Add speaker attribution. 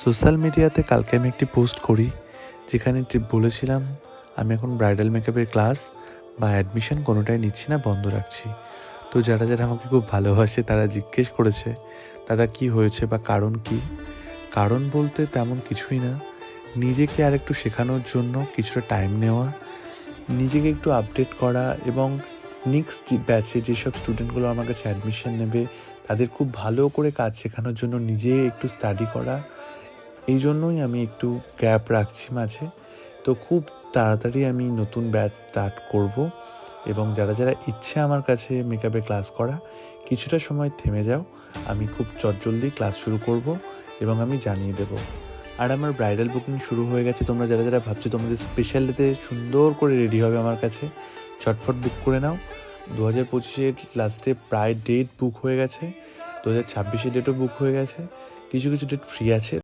Speaker 1: Social মিডিয়াতে কালকে আমি একটি পোস্ট করি, যেখানে বলেছিলাম, আমি এখন ব্রাইডাল মেকআপের ক্লাস বা অ্যাডমিশন কোনোটাই নিচ্ছি না, বন্ধ রাখছি। তো যারা যারা আমাকে খুব ভালোবাসে, তারা জিজ্ঞেস করেছে, দাদা, কি হয়েছে বা কারণ কি? কারণ বলতে তেমন কিছুই না। নিজেকে আর একটু শেখানোর জন্য কিছুটা টাইম নেওয়া, নিজেকে একটু আপডেট করা এবং নেক্সট ব্যাচে যেসব স্টুডেন্টগুলো আমার কাছে অ্যাডমিশন নেবে, তাদের খুব ভালো করে কাজ শেখানোর জন্য নিজে একটু স্টাডি করা এই জন্যই আমি একটু গ্যাপ রাখছি মাঝে। তো খুব তাড়াতাড়ি আমি নতুন ব্যাচ স্টার্ট করব এবং যারা যারা ইচ্ছে আমার কাছে মেকআপে ক্লাস করা, কিছুটা সময় থেমে যাও। আমি খুব চটজলদি ক্লাস শুরু করব এবং আমি জানিয়ে দেব। আর আমার ব্রাইডাল বুকিং শুরু হয়ে গেছে। তোমরা যারা যারা ভাবছ তোমাদের স্পেশাল ডেতে সুন্দর করে রেডি হবে আমার কাছে, চটপট বুক করে নাও। দু হাজার পঁচিশের লাস্টে প্রায় ডেট বুক হয়ে গেছে। দু হাজার ছাব্বিশের ডেটও বুক হয়ে গেছে। কিছু কিছু ডেট ফ্রি আছে।